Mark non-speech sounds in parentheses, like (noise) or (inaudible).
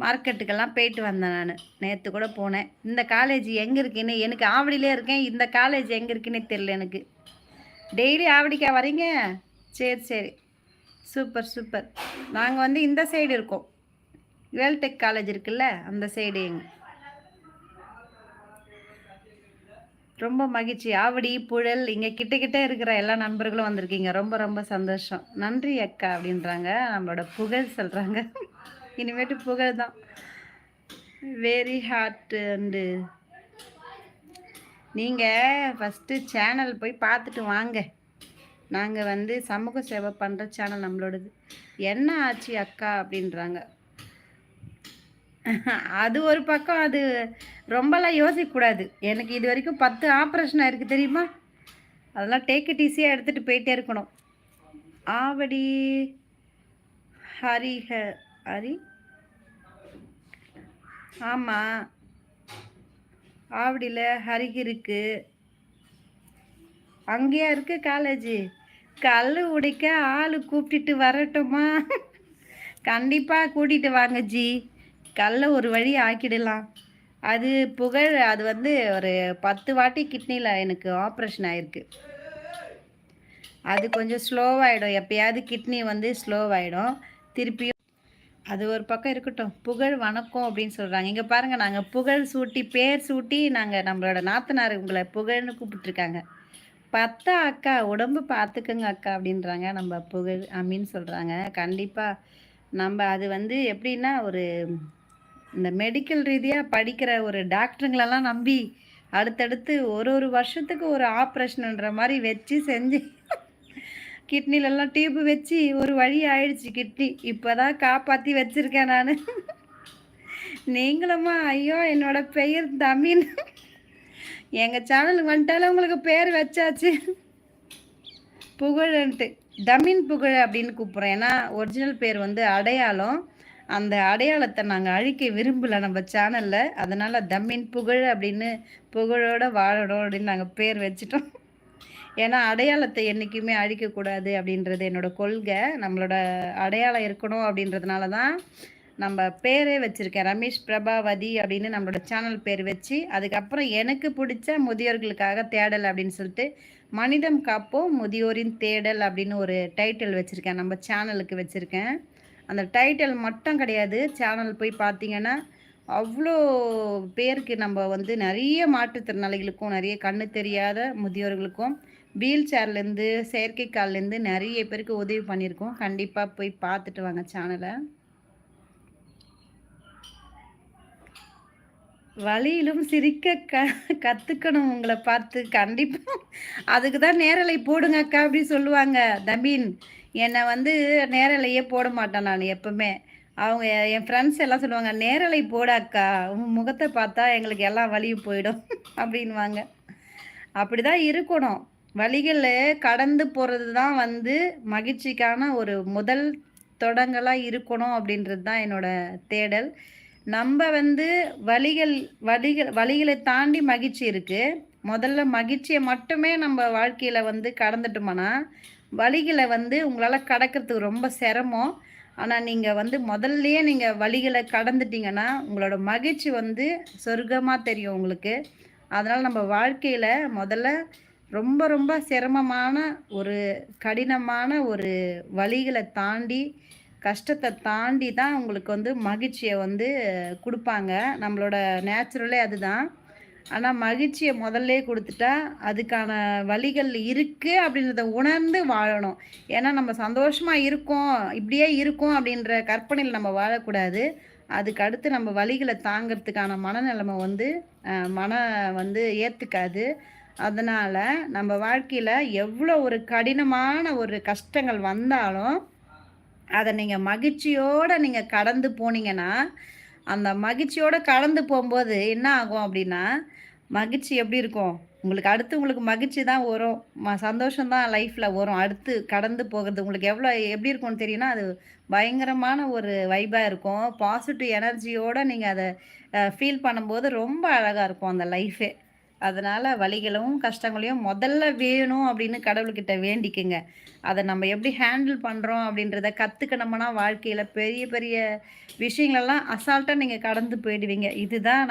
மார்க்கெட்டுக்கெல்லாம் போயிட்டு வந்தேன் நான். நேற்று கூட போனேன். இந்த காலேஜ் எங்கே இருக்குன்னு எனக்கு ஆவடியிலே இருக்கேன். இந்த காலேஜ் எங்கே இருக்குன்னே தெரில எனக்கு. டெய்லி ஆவடிக்கா வரீங்க? சரி சரி. சூப்பர் சூப்பர் நாங்கள் வந்து இந்த சைடு இருக்கோம். வேல்டெக் காலேஜ் இருக்குல்ல அந்த சைடு எங்க. ரொம்ப மகிழ்ச்சி. ஆவடி புழல் இங்கே கிட்ட கிட்ட இருக்கிற எல்லா நண்பர்களும் வந்திருக்கீங்க. ரொம்ப ரொம்ப சந்தோஷம். நன்றி அக்கா அப்படின்றாங்க. நம்மளோட புகழ் சொல்கிறாங்க இனிமேட்டு புகழ் தான் வெரி ஹார்ட் அண்டு நீங்கள் ஃபஸ்ட்டு சேனல் போய் பார்த்துட்டு வாங்க. நாங்கள் வந்து சமூக சேவை பண்ணுற சேனல் நம்மளோடது. என்ன ஆச்சு அக்கா அப்படின்றாங்க. அது ஒரு பக்கம் அது ரொம்பலாம் யோசிக்கக்கூடாது. எனக்கு இது வரைக்கும் பத்து ஆப்ரேஷன் இருக்குது தெரியுமா? அதெல்லாம் டேக் இட் ஈஸியாக எடுத்துகிட்டு போயிட்டே இருக்கணும். ஆவடி ஹரிஹ ஹரி ஆமாம் ஆவடியில் ஹரிகிருக்கு இருக்கு. அங்கேயா இருக்கு காலேஜு கல் உடைக்க ஆள் கூப்பிட்டுட்டு வரட்டுமா? கண்டிப்பாக கூட்டிகிட்டு வாங்க ஜி. கல்லை ஒரு வழி ஆக்கிடலாம். அது புகழ் அது வந்து ஒரு பத்து வாட்டி கிட்னியில் எனக்கு ஆப்ரேஷன் ஆயிருக்கு. அது கொஞ்சம் ஸ்லோவாகிடும் எப்பயாவது கிட்னி வந்து ஸ்லோவாகிடும் திருப்பியும் அது ஒரு பக்கம் இருக்கட்டும். புகழ் வணக்கம் அப்படின்னு சொல்கிறாங்க இங்கே பாருங்கள் நாங்கள் புகழ் சூட்டி பேர் சூட்டி நாங்கள் நம்மளோட நாத்தனார் உங்களை புகழ்னு கூப்பிட்டுருக்காங்க. பத்தா அக்கா உடம்பு பார்த்துக்குங்க அக்கா அப்படின்றாங்க. நம்ம புகழ் அம்மின்னு சொல்கிறாங்க கண்டிப்பாக நம்ம அது வந்து எப்படின்னா ஒரு இந்த மெடிக்கல் ரீதியாக படிக்கிற ஒரு டாக்டருங்களெல்லாம் நம்பி அடுத்தடுத்து ஒரு ஒரு வருஷத்துக்கு ஒரு ஆப்ரேஷன்ன்ற மாதிரி வச்சு செஞ்சு கிட்னிலெல்லாம் டியூப் வச்சு ஒரு வழி ஆயிடுச்சு கிட்னி. இப்போ தான் காப்பாற்றி வச்சுருக்கேன் நான். நீங்களும்மா ஐயோ என்னோட பெயர் தமிழ். எங்கள் சேனலுக்கு வந்துட்டாலும் உங்களுக்கு பேர் வச்சாச்சு. புகழன்ட்டு. தமின் புகழ் அப்படின்னு கூப்பிட்றோம் ஏன்னா ஒரிஜினல் பேர் வந்து அடையாளம். அந்த அடையாளத்தை நாங்கள் அழிக்க விரும்பலை நம்ம சேனலில் அதனால் தம்மின் புகழ் அப்படின்னு புகழோட வாழணும் அப்படின்னு நாங்கள் பேர் வச்சுட்டோம். ஏன்னா அடையாளத்தை என்றைக்குமே அழிக்கக்கூடாது அப்படின்றது என்னோட கொள்கை. நம்மளோட அடையாளம் இருக்கணும் அப்படின்றதுனால தான் நம்ம பேரே வச்சுருக்கேன். ரமேஷ் பிரபாவதி அப்படின்னு நம்மளோட சேனல் பேர் வச்சு அதுக்கப்புறம் எனக்கு பிடிச்ச முதியோர்களுக்காக தேடல் அப்படின்னு சொல்லிட்டு மனிதம் காப்போம் முதியோரின் தேடல் அப்படின்னு ஒரு டைட்டில் வச்சுருக்கேன். நம்ம சேனலுக்கு வச்சுருக்கேன். அந்த டைட்டில் மட்டும் கிடையாது. சேனல் போய் பார்த்தீங்கன்னா அவ்வளோ பேருக்கு நம்ம வந்து நிறைய மாற்றுத்திறனாளிகளுக்கும் நிறைய கண்ணு தெரியாத முதியோர்களுக்கும் வீல் சேர்லேருந்து செயற்கைக்கால்லேருந்து நிறைய பேருக்கு உதவி பண்ணியிருக்கோம். கண்டிப்பாக போய் பார்த்துட்டு வாங்க சேனலை வழியிலும் சிரிக்க க கற்றுக்கணும் உங்களை பார்த்து. கண்டிப்பாக அதுக்கு தான் நேரலை போடுங்க அக்கா அப்படி சொல்லுவாங்க. தம்பீன் என்னை வந்து நேரலையே போட மாட்டேன் நான் எப்பவுமே. அவங்க என் ஃப்ரெண்ட்ஸ் எல்லாம் சொல்லுவாங்க நேரலை போட அக்கா. உன் முகத்தை பார்த்தா எங்களுக்கு எல்லாம் வழியும் போயிடும். (laughs) அப்படின்வாங்க அப்படி தான் இருக்கணும். வழிகளில் கடந்து போகிறது தான் வந்து மகிழ்ச்சிக்கான ஒரு முதல் தொடங்கலாக இருக்கணும் அப்படின்றது தான் என்னோட தேடல். நம்ம வந்து வழிகள் வழிகள் வழிகளை தாண்டி மகிழ்ச்சி இருக்குது முதல்ல மகிழ்ச்சியை மட்டுமே நம்ம வாழ்க்கையில் வந்து கடந்துட்டோம்னா வழிகளை வந்து உங்களால் கடக்கிறதுக்கு ரொம்ப சிரமம். ஆனால் நீங்கள் வந்து முதல்லையே நீங்கள் வழிகளை கடந்துட்டீங்கன்னா உங்களோட மகிழ்ச்சி வந்து சொர்க்கமாக தெரியும் உங்களுக்கு. அதனால் நம்ம வாழ்க்கையில் முதல்ல ரொம்ப ரொம்ப சிரமமான ஒரு கடினமான ஒரு வழிகளை தாண்டி கஷ்டத்தை தாண்டி தான் உங்களுக்கு வந்து மகிழ்ச்சியை வந்து கொடுப்பாங்க. நம்மளோட நேச்சுரலே அதுதான். ஆனால் மகிழ்ச்சியை முதல்ல கொடுத்துட்டா அதுக்கான வழிகள் இருக்குது அப்படின்றத உணர்ந்து வாழணும். ஏன்னா நம்ம சந்தோஷமாக இருக்கோம் இப்படியே இருக்கும் அப்படின்ற கற்பனையில் நம்ம வாழக்கூடாது. அதுக்கு அடுத்து நம்ம வழிகளை தாங்கிறதுக்கான மனநிலைமை வந்து மன வந்து ஏற்றுக்காது அதனால் நம்ம வாழ்க்கையில் எவ்வளோ ஒரு கடினமான ஒரு கஷ்டங்கள் வந்தாலும் அதை நீங்கள் மகிழ்ச்சியோடு நீங்கள் கடந்து போனீங்கன்னா அந்த மகிழ்ச்சியோடு கடந்து போகும்போது என்ன ஆகும் அப்படின்னா மகிழ்ச்சி எப்படி இருக்கும்? உங்களுக்கு அடுத்து உங்களுக்கு மகிழ்ச்சி தான் வரும். ம சந்தோஷம் தான் லைஃப்பில் வரும். அடுத்து கடந்து போகிறது உங்களுக்கு எவ்வளோ எப்படி இருக்கும்னு தெரியும்னா அது பயங்கரமான ஒரு வைபாக இருக்கும். பாசிட்டிவ் எனர்ஜியோடு நீங்கள் அதை ஃபீல் பண்ணும்போது ரொம்ப அழகாக இருக்கும் அந்த லைஃபே அதனால வழிகளும் கஷ்டங்களையும் முதல்ல வேணும் அப்படின்னு கடவுள்கிட்ட வேண்டிக்கங்க. அதை நம்ம எப்படி ஹேண்டில் பண்ணுறோம் அப்படின்றத கற்றுக்கணும்னா வாழ்க்கையில் பெரிய பெரிய விஷயங்களெல்லாம் அசால்ட்டாக நீங்கள் கடந்து போயிடுவீங்க. இதுதான்